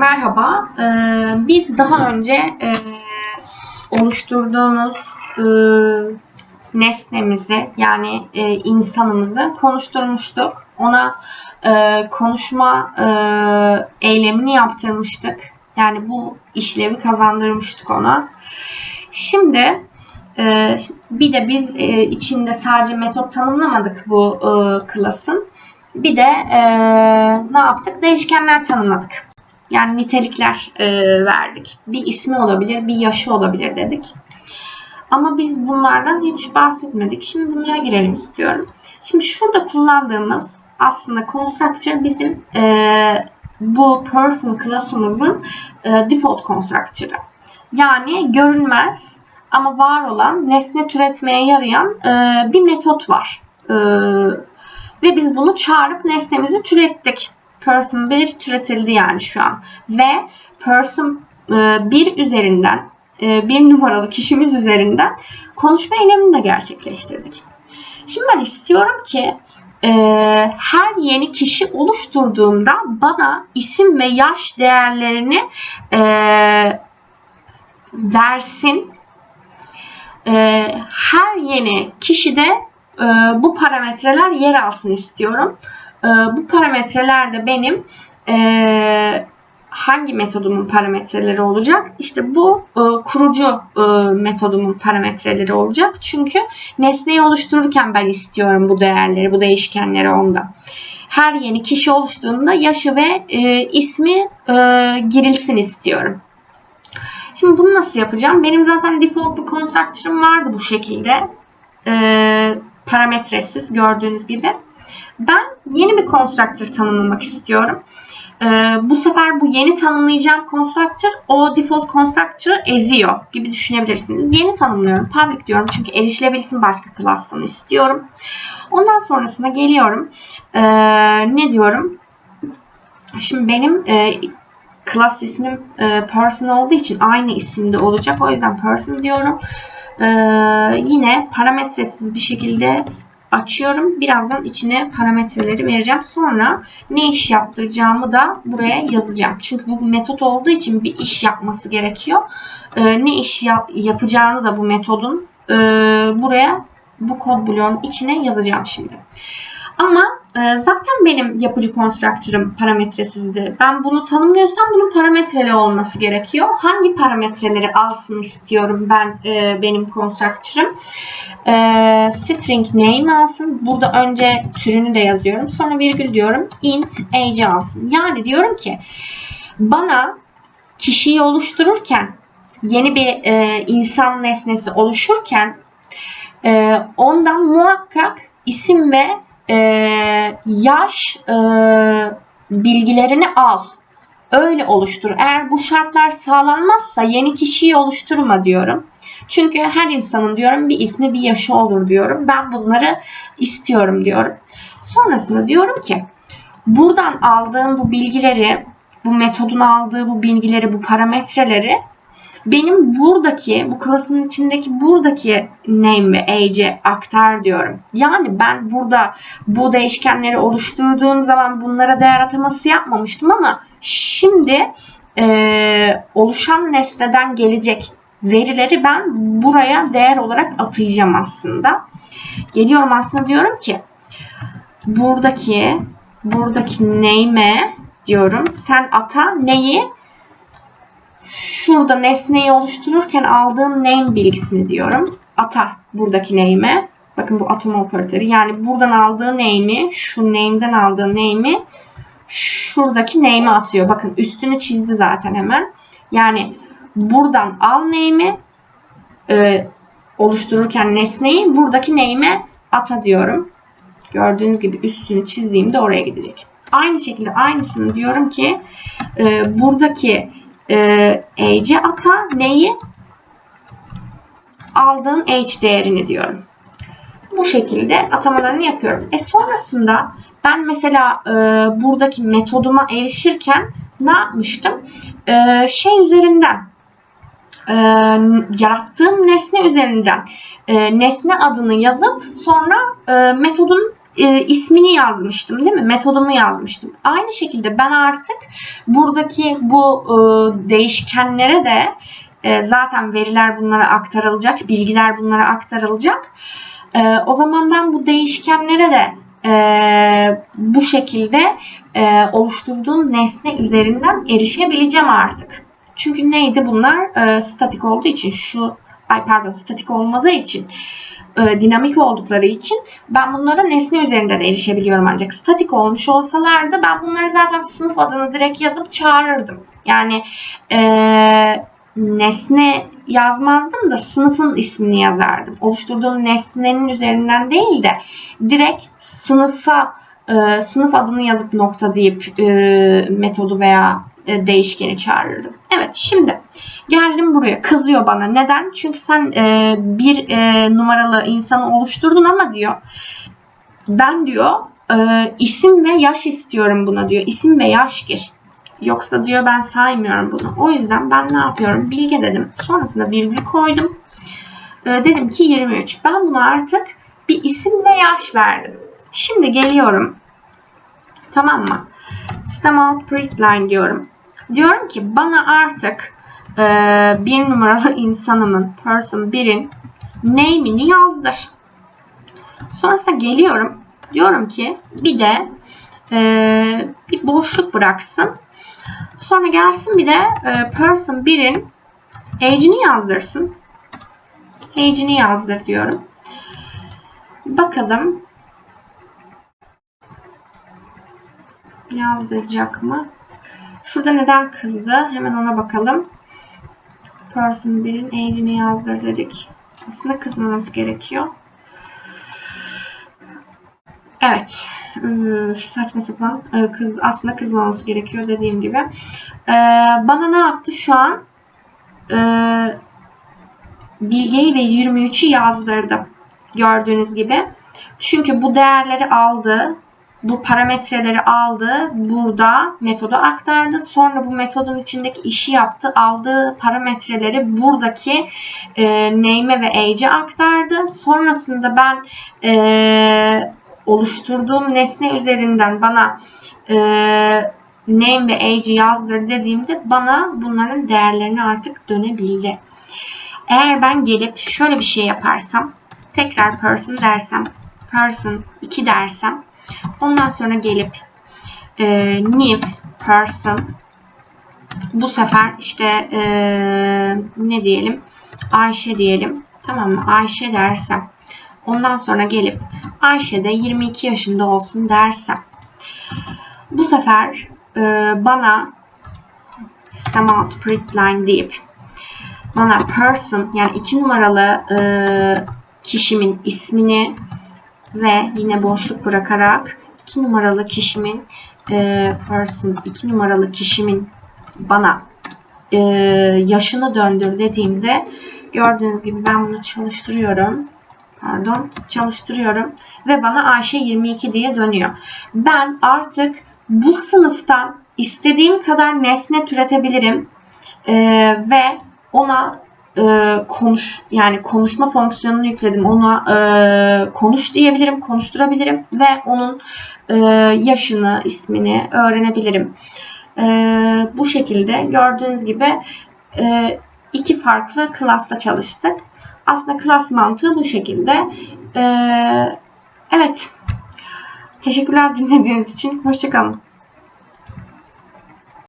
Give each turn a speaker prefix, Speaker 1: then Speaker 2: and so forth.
Speaker 1: Merhaba. Ee, biz daha önce e, oluşturduğumuz e, nesnemizi yani e, insanımızı konuşturmuştuk. Ona e, konuşma e, eylemini yaptırmıştık. Yani bu işlevi kazandırmıştık ona. Şimdi e, bir de biz e, içinde sadece metot tanımlamadık bu e, klasın. Bir de e, ne yaptık? Değişkenler tanımladık. Yani nitelikler e, verdik. Bir ismi olabilir, bir yaşı olabilir dedik. Ama biz bunlardan hiç bahsetmedik. Şimdi bunlara girelim istiyorum. Şimdi şurada kullandığımız aslında constructor bizim e, bu person klasımızın e, default constructor'ı. Yani görünmez ama var olan nesne türetmeye yarayan e, bir metot var. E, ve biz bunu çağırıp nesnemizi türettik. Person 1 türetildi yani şu an. Ve person 1 e, üzerinden e, bir numaralı kişimiz üzerinden konuşma eylemini de gerçekleştirdik. Şimdi ben istiyorum ki e, her yeni kişi oluşturduğumda bana isim ve yaş değerlerini versin. Her yeni kişide bu parametreler yer alsın istiyorum. E, bu parametreler de benim e, hangi metodumun parametreleri olacak? İşte bu e, kurucu e, metodumun parametreleri olacak. Çünkü nesneyi oluştururken ben istiyorum bu değerleri, bu değişkenleri onda. Her yeni kişi oluştuğunda yaşı ve e, ismi e, girilsin istiyorum. Şimdi bunu nasıl yapacağım? Benim zaten default bir constructor'ım vardı bu şekilde. E, parametresiz gördüğünüz gibi. Ben yeni bir constructor tanımlamak istiyorum. Ee, bu sefer bu yeni tanımlayacağım constructor o default constructor'ı eziyor gibi düşünebilirsiniz. Yeni tanımlıyorum. Public diyorum çünkü erişilebilsin başka class'tan istiyorum. Ondan sonrasında geliyorum. Ee, ne diyorum? Şimdi benim e, class ismim e, person olduğu için aynı isimde olacak. O yüzden person diyorum. Ee, yine parametresiz bir şekilde açıyorum. Birazdan içine parametreleri vereceğim. Sonra ne iş yaptıracağımı da buraya yazacağım. Çünkü bu metot olduğu için bir iş yapması gerekiyor. Ee, ne iş yap yapacağını da bu metodun e, buraya bu kod bloğun içine yazacağım şimdi. Ama zaten benim yapıcı constructor'ım parametresizdi. Ben bunu tanımlıyorsam bunun parametreli olması gerekiyor. Hangi parametreleri alsın istiyorum ben e, benim constructor'ım? E, string name alsın. Burada önce türünü de yazıyorum. Sonra virgül diyorum. int age alsın. Yani diyorum ki bana kişiyi oluştururken yeni bir e, insan nesnesi oluşurken e, ondan muhakkak isim ve e, yaş e, bilgilerini al. Öyle oluştur. Eğer bu şartlar sağlanmazsa yeni kişiyi oluşturma diyorum. Çünkü her insanın diyorum bir ismi bir yaşı olur diyorum. Ben bunları istiyorum diyorum. Sonrasında diyorum ki buradan aldığım bu bilgileri, bu metodun aldığı bu bilgileri, bu parametreleri benim buradaki, bu klasın içindeki buradaki name ve age'e aktar diyorum. Yani ben burada bu değişkenleri oluşturduğum zaman bunlara değer ataması yapmamıştım ama şimdi e, oluşan nesneden gelecek verileri ben buraya değer olarak atayacağım aslında. Geliyorum aslında diyorum ki buradaki buradaki name'e diyorum sen ata neyi şurada nesneyi oluştururken aldığın name bilgisini diyorum. Ata buradaki name'e. Bakın bu atom operatörü. Yani buradan aldığı name'i, şu name'den aldığı name'i şuradaki name'e atıyor. Bakın üstünü çizdi zaten hemen. Yani buradan al name'i e, oluştururken nesneyi buradaki name'e ata diyorum. Gördüğünüz gibi üstünü çizdiğimde oraya gidecek. Aynı şekilde aynısını diyorum ki e, buradaki e, age'e ata neyi? Aldığın age değerini diyorum. Bu şekilde atamalarını yapıyorum. E sonrasında ben mesela e, buradaki metoduma erişirken ne yapmıştım? E, şey üzerinden e, yarattığım nesne üzerinden e, nesne adını yazıp sonra e, metodun e, ismini yazmıştım değil mi? Metodumu yazmıştım. Aynı şekilde ben artık buradaki bu e, değişkenlere de e, zaten veriler bunlara aktarılacak, bilgiler bunlara aktarılacak. E, o zaman ben bu değişkenlere de e, bu şekilde e, oluşturduğum nesne üzerinden erişebileceğim artık. Çünkü neydi bunlar? E, statik olduğu için şu ay pardon statik olmadığı için e, dinamik oldukları için ben bunlara nesne üzerinden erişebiliyorum ancak statik olmuş olsalardı ben bunları zaten sınıf adını direkt yazıp çağırırdım. Yani e, nesne yazmazdım da sınıfın ismini yazardım. Oluşturduğum nesnenin üzerinden değil de direkt sınıfa e, sınıf adını yazıp nokta deyip e, metodu veya e, değişkeni çağırırdım. Evet şimdi geldim buraya kızıyor bana. Neden? Çünkü sen e, bir e, numaralı insanı oluşturdun ama diyor ben diyor e, isim ve yaş istiyorum buna diyor. İsim ve yaş gir. Yoksa diyor ben saymıyorum bunu. O yüzden ben ne yapıyorum? Bilge dedim. Sonrasında virgül koydum. E, dedim ki 23. Ben buna artık bir isim ve yaş verdim. Şimdi geliyorum. Tamam mı? System out print line diyorum. Diyorum ki bana artık e, bir numaralı insanımın person 1'in name'ini yazdır. Sonrasında geliyorum. Diyorum ki bir de e, bir boşluk bıraksın. Sonra gelsin bir de e, person 1'in age'ini yazdırsın. Age'ini yazdır diyorum. Bakalım yazdıracak mı? Şurada neden kızdı? Hemen ona bakalım. Person 1'in age'ini yazdır dedik. Aslında kızmaması gerekiyor. Evet. Ee, saçma sapan. Ee, kız, aslında kızmaması gerekiyor dediğim gibi. Ee, bana ne yaptı şu an? Ee, Bilge'yi ve 23'ü yazdırdı. Gördüğünüz gibi. Çünkü bu değerleri aldı bu parametreleri aldı, burada metoda aktardı. Sonra bu metodun içindeki işi yaptı. Aldığı parametreleri buradaki e, name'e ve age'e aktardı. Sonrasında ben e, oluşturduğum nesne üzerinden bana e, name ve age'i yazdır dediğimde bana bunların değerlerini artık dönebildi. Eğer ben gelip şöyle bir şey yaparsam, tekrar person dersem, person 2 dersem, Ondan sonra gelip e, new person bu sefer işte e, ne diyelim Ayşe diyelim. Tamam mı? Ayşe dersem. Ondan sonra gelip Ayşe de 22 yaşında olsun dersem. Bu sefer e, bana system out print line deyip bana person yani iki numaralı e, kişimin ismini ve yine boşluk bırakarak 2 numaralı kişimin e, person 2 numaralı kişimin bana e, yaşını döndür dediğimde gördüğünüz gibi ben bunu çalıştırıyorum. Pardon çalıştırıyorum ve bana Ayşe 22 diye dönüyor. Ben artık bu sınıftan istediğim kadar nesne türetebilirim e, ve ona e, konuş yani konuşma fonksiyonunu yükledim. Ona e, konuş diyebilirim, konuşturabilirim ve onun e, yaşını, ismini öğrenebilirim. E, bu şekilde gördüğünüz gibi e, iki farklı klasta çalıştık. Aslında klas mantığı bu şekilde. E, evet. Teşekkürler dinlediğiniz için. Hoşçakalın.